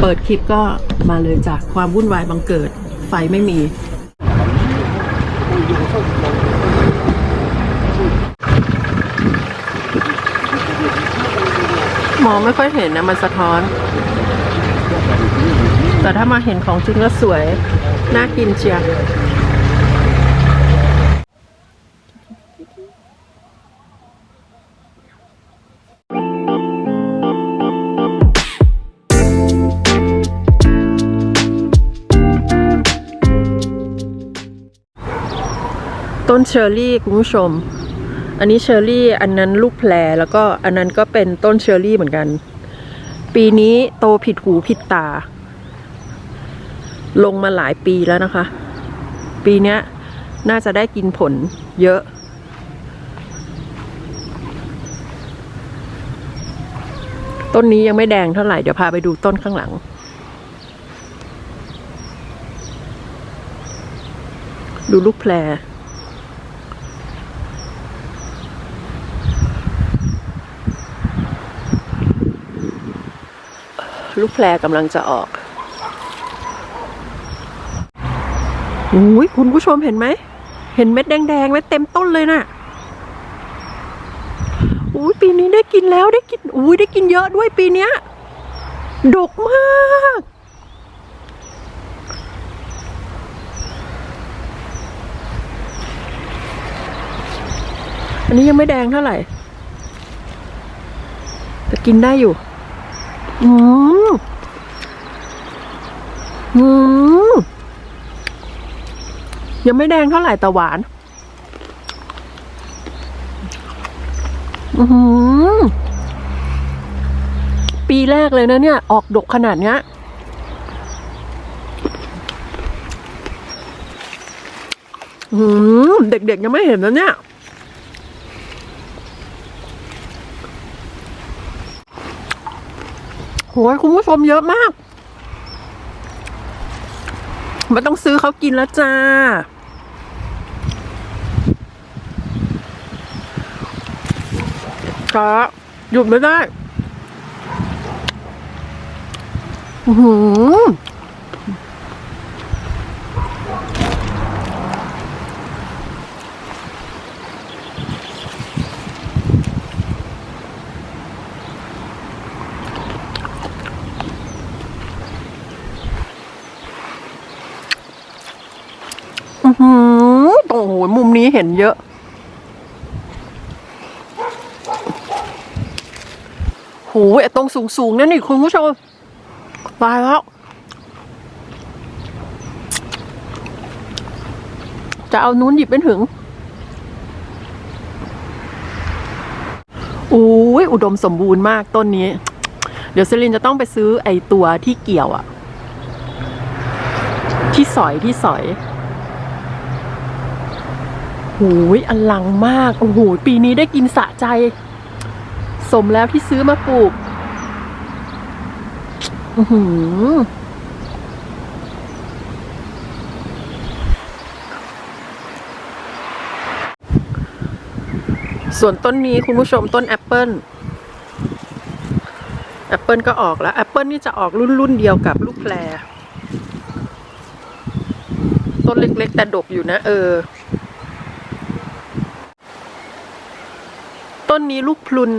เปิดคลิปก็มาเลยจากความวุ่นวายบังเกิด ไฟไม่มี มองไม่ค่อยเห็นนะมันสะท้อน แต่ถ้ามาเห็นของจริงก็สวย น่ากินเชียว ต้นเชอร์รี่คุณผู้ชม อันนี้เชอร์รี่อันนั้นลูกแพรแล้วก็อันนั้นก็เป็นต้นเชอร์รี่เหมือนกัน ปีนี้โตผิดหูผิดตา ลงมาหลายปีแล้วนะคะ ปีนี้น่าจะได้กินผลเยอะต้นนี้ยังไม่แดงเท่าไหร่ เดี๋ยวพาไปดูต้นข้างหลัง ดูลูกแพร ลูกแพรกำลังจะออกอุ้ยคุณผู้ชมเห็นไหม เห็นเม็ดแดงๆไหมเต็มต้นเลยน่ะอุ้ยปีนี้ได้กินแล้วได้กินอุ้ยได้กินเยอะด้วยปีเนี้ยดกมากอันนี้ยังไม่แดงเท่าไหร่ แต่กินได้อยู่ อืมอืมยังไม่แดงเท่าไหร่แต่หวาน อือปีแรกเลยนะเนี่ย ออกดกขนาดเนี้ยอืมเด็กๆยังไม่เห็นนะเนี่ย โห ยคุณผู้ชมเยอะมากมันต้องซื้อเขากินแล้วจ้าครับหยุดไม่ได้ อือหือือหือโอ้โหมุมนี้เห็นเยอะโหไอ้ตรงสูงๆนั่นนี่คุณผู้ชมตายแล้ว จะเอานู้นหยิบเป็นถึงอุ้ยอุดมสมบูรณ์มากต้นนี้ เดี๋ยวเซลินจะต้องไปซื้อไอ้ตัวที่เกี่ยวอะที่สอยที่สอย หยอลังมาก โอ้โห ปีนี้ได้กินสะใจ สมแล้วที่ซื้อมาปลูกอือหือส่วนต้นนี้คุณผู้ชมต้นแอปเปิลแอปเปิลก็ออกแล้วแอปเปิลนี่จะออกรุ่นรุ่นเดียวกับลูกแพรต้นเล็ก ๆ แต่ดกอยู่นะ เออ ต้นนี้ลูกพลุน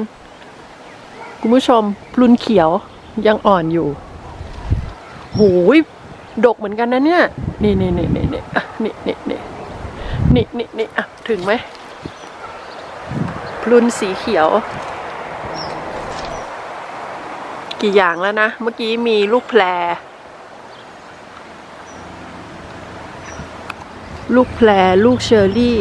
คุณผู้ชมพลุนเขียวยังอ่อนอยู่โหยดกเหมือนกันนะเนี่ย นี่นี่นี่นี่นี่อะนี่นี่นี่นี่นี่นี่อะถึงไหมพลุนสีเขียว กี่อย่างแล้วนะ เมื่อกี้มีลูกแพรลูกแพรลูกเชอร์รี่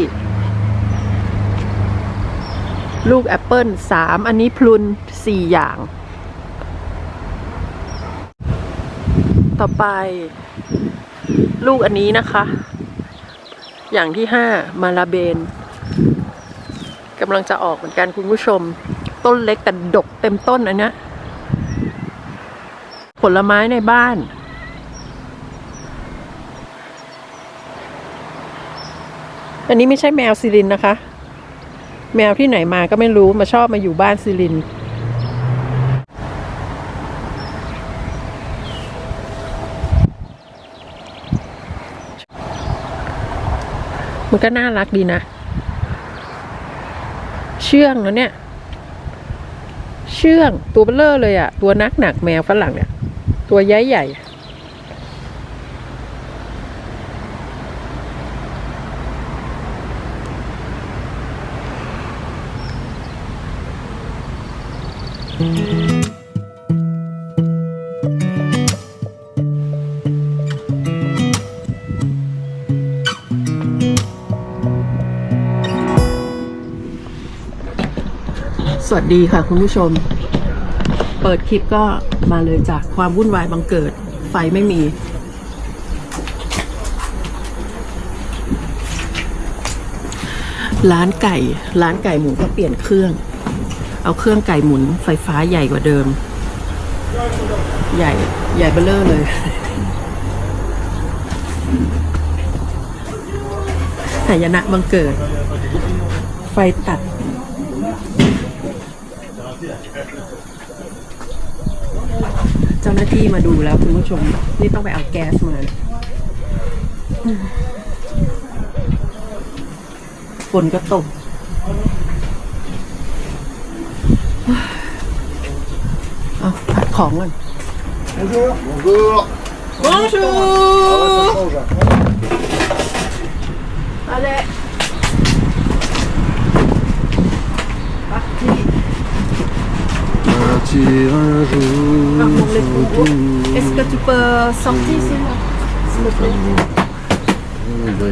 ลูกแอปเปิลสามอันนี้พลุนสี่อย่าง ต่อไป ลูกอันนี้นะคะ อย่างที่ห้ามาลาเบนกำลังจะออกเหมือนกันคุณผู้ชม ต้นเล็กแต่ดกเต็มต้นอันนี้ผลไม้ในบ้านอันนี้ไม่ใช่แมวซิลินนะคะ แมวที่ไหนมาก็ไม่รู้มาชอบมาอยู่บ้านซิลิน มันก็น่ารักดีนะ เชื่องแล้วเนี่ย เชื่องตัวเบลเลอร์เลยอะตัวนักหนักแมวฝรั่งเนี่ย ตัวใหญ่ใหญ่ สวัสดีค่ะคุณผู้ชม เปิดคลิปก็มาเลยจากความวุ่นวายบังเกิด ไฟไม่มี ร้านไก่ ร้านไก่หมูก็เปลี่ยนเครื่อง เอาเครื่องไก่หมุนไฟฟ้าใหญ่กว่าเดิม ใหญ่ใหญ่เบ้อเร่อเลย หายนะบังเกิด ไฟตัด เจ้าหน้าที่มาดูแล้วคุณผู้ชม นี่ต้องไปเอาแก๊สมาฝนก็ตก เอาผัดของก่อน Bonjour. Bonjour. Bonjour Bonjour. Allez Parti Partir un jour. Pardon, les autour courbeaux. Est-ce que tu peux sortir s'il s'il te plaît Il doit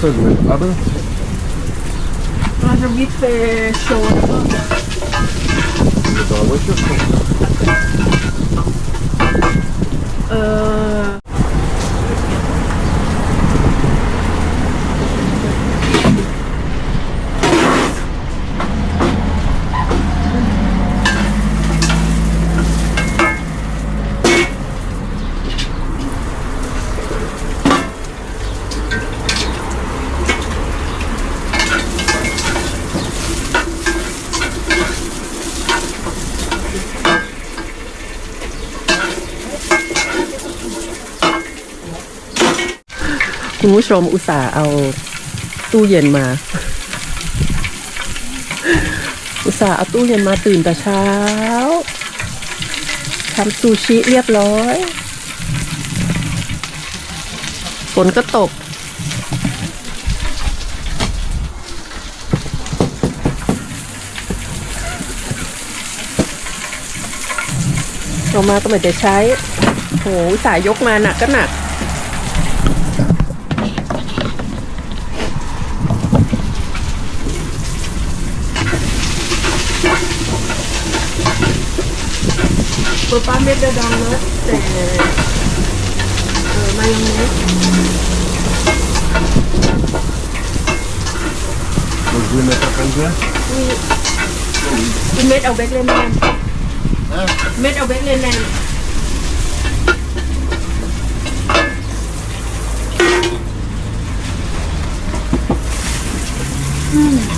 söyledi adı? Adı bir şey oldu. Dava çıktı. คุณผู้ชมอุตส่าห์เอาตู้เย็นมา อุตส่าห์เอาตู้เย็นมาตื่นแต่เช้าทำซูชิเรียบร้อยฝนก็ตกออกมาก็ไม่ได้ใช้โหอุตสายยกมาหนักก็หนัก peut pas mettre dedans l'autre, c'est euh, mayonnaise. Donc je vais mettre à plein glace. Vous mettez avec les mêmes. Mettez avec les mêmes. Thì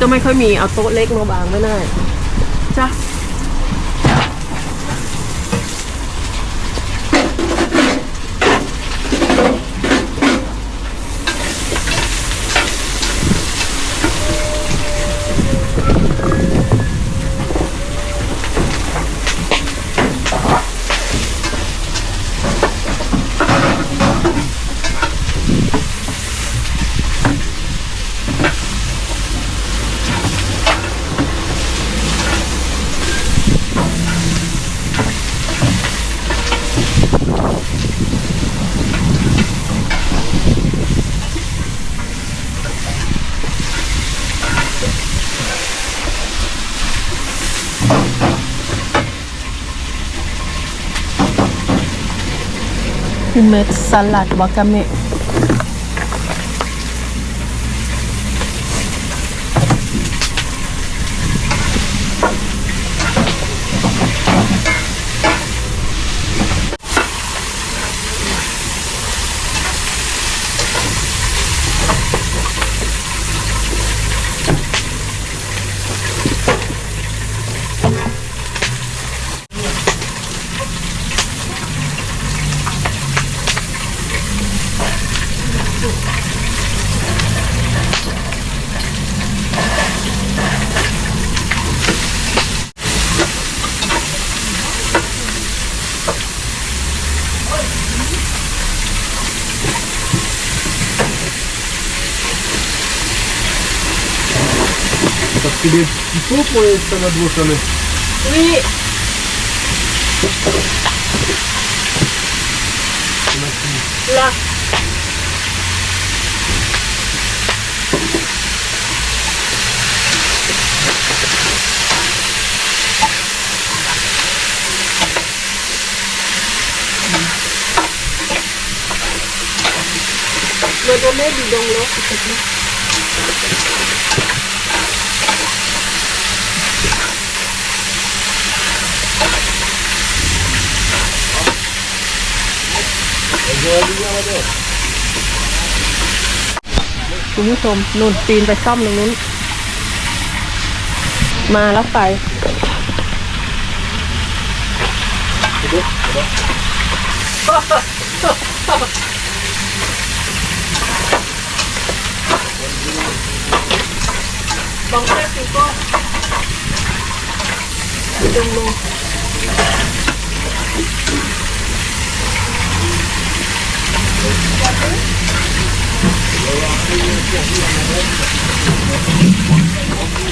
ก็ไม่ค่อยมีเอาโต๊ะเล็กมาบางไม่ได้จ้ะ mettre salade, wakame, pris des petits pots pour les salades Oui. Là. Me donner du don là, s'il te plaît. คุณผู้ชมนุ่นปีนไปซ่อมตรงนู้น มาแล้วไฟ Bon, ça, c'est quoi De l'eau. Ça Thank you.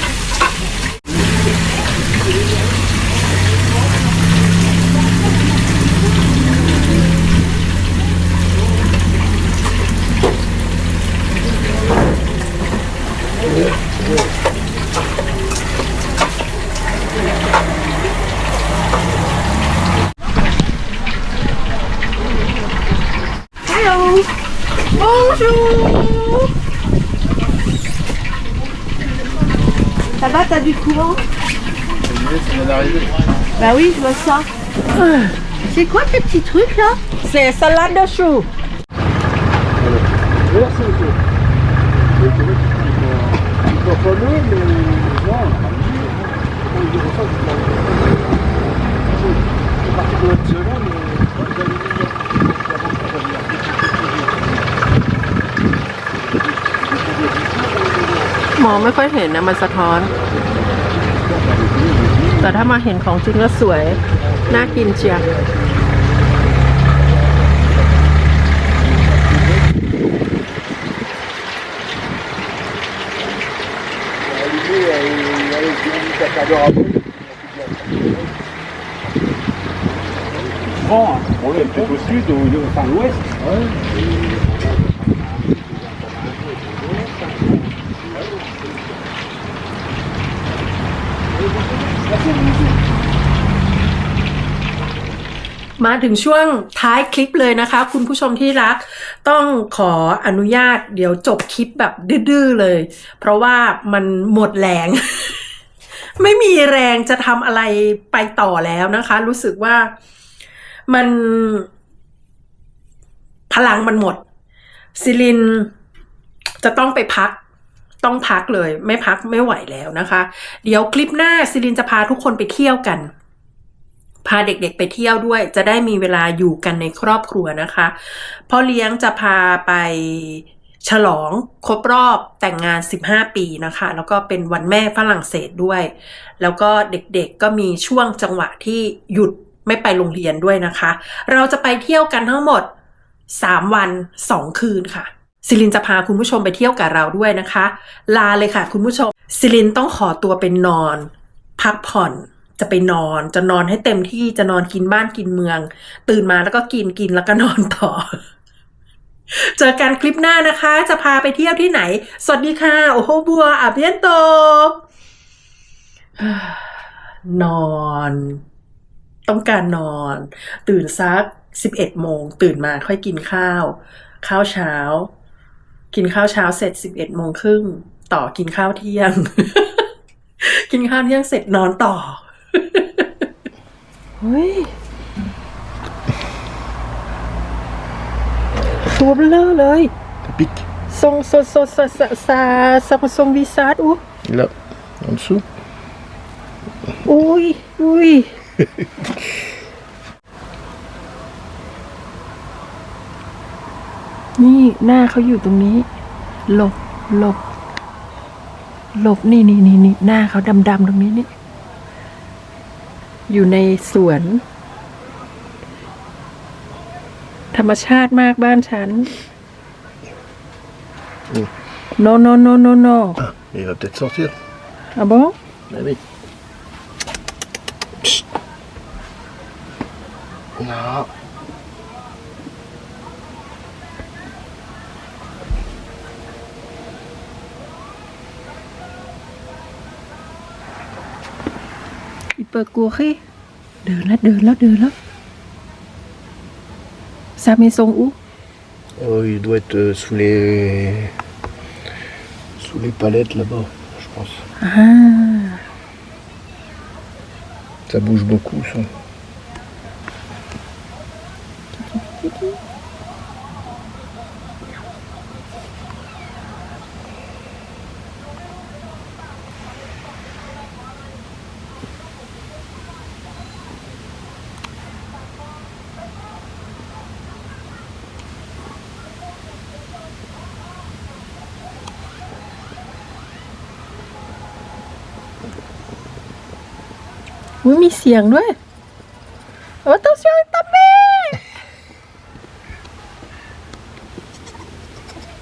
Bah oui, je vois ça. C'est quoi ces petits trucs là C'est salade de chou. Voilà, c'est ok. Mais c'est vrai qu'ils sont pas fameux, mais non, on dirait ça, c'est pas C'est parti de l'autre semaine, mais ils avaient mis la มองไม่ค่อยเห็นนะมันสะท้อน แต่ถ้ามาเห็นของจริงแล้วสวย น่ากินเชียว allumé avec des cacadoires à bout. Grand, hein. on est peut-être au sud, au, enfin à l'ouest. Merci. มาถึงช่วงท้ายคลิปเลยนะคะ คุณผู้ชมที่รัก ต้องขออนุญาตเดี๋ยวจบคลิปแบบดื้อๆเลย เพราะว่ามันหมดแรง ไม่มีแรงจะทำอะไรไปต่อแล้วนะคะ รู้สึกว่ามันพลังมันหมดซิลินจะต้องไปพัก ต้องพักเลยไม่พักไม่ไหวแล้วนะคะ เดี๋ยวคลิปหน้าซิลินจะพาทุกคนไปเที่ยวกัน พาเด็กๆไปเที่ยวด้วย จะได้มีเวลาอยู่กันในครอบครัวนะคะพ่อเลี้ยงจะพาไปฉลองครบรอบแต่งงาน 15 ปีนะคะ แล้วก็เป็นวันแม่ฝรั่งเศสด้วย แล้วก็เด็กๆก็มีช่วงจังหวะที่หยุดไม่ไปโรงเรียนด้วยนะคะ เราจะไปเที่ยวกันทั้งหมด 3 วัน 2 คืนค่ะ ซิลินจะพาคุณผู้ชมไปเที่ยวกับเราด้วยนะคะ ลาเลยค่ะคุณผู้ชม ซิลินต้องขอตัวเป็นนอน พักผ่อนจะไปนอน จะนอนให้เต็มที่จะนอนกินบ้านกินเมือง ตื่นมาแล้วก็กินกินแล้วก็นอนต่อ เจอกันคลิปหน้านะคะ จะพาไปเที่ยวที่ไหน สวัสดีค่ะ โอ้โฮบัวอาเบียนโต นอน ต้องการนอน ตื่นสักสิบเอ็ดโมง ตื่นมาค่อยกินข้าว ข้าวเช้า กินข้าวเช้าเสร็จสิบเอ็ดโมงครึ่งต่อกินข้าวเที่ยง กินข้าวเที่ยงเสร็จนอนต่อเฮ้ยตัวเบลอเลย Ça pique. ทรงทรงทรงทรงทรงทรงทรงวิซาร์ดอู้ Là, en dessous. อุ้ยอุ้ย นี่หน้าเขาอยู่ตรงนี้ หลบหลบหลบนี่นี่นี่นี่หน้าเขาดำดำๆตรงนี้นี่ อยู่ในสวน ธรรมชาติมากบ้านฉัน no no no no no Ah, il va peut-être sortir. อะบอ Ah oui. Chut. Non. กลัวขี้เดินแล้วเดินแล้วเดินแล้วซาเมซงอู Oh, il doit être euh, sous les. sous les palettes là-bas, je pense. อ่า Ça bouge beaucoup, ça. อุ้ยมีเสียงด้วยโอ้ต้องช่วยตาเม่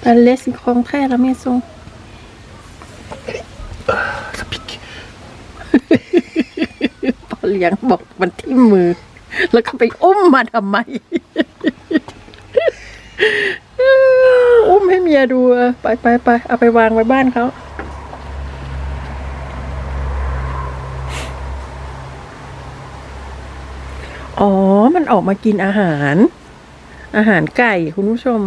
อันเลสิของแท้แล้วเมซง Ça pique. พอเลี้ยงบอกมันที่มือ แล้วก็ไปอุ้มมาทำไม อุ้มให้เมียดูเออไปไปไปเอาไปวางไว้บ้านเขา อ๋อ มันออกมากินอาหาร อาหารไก่คุณผู้ชม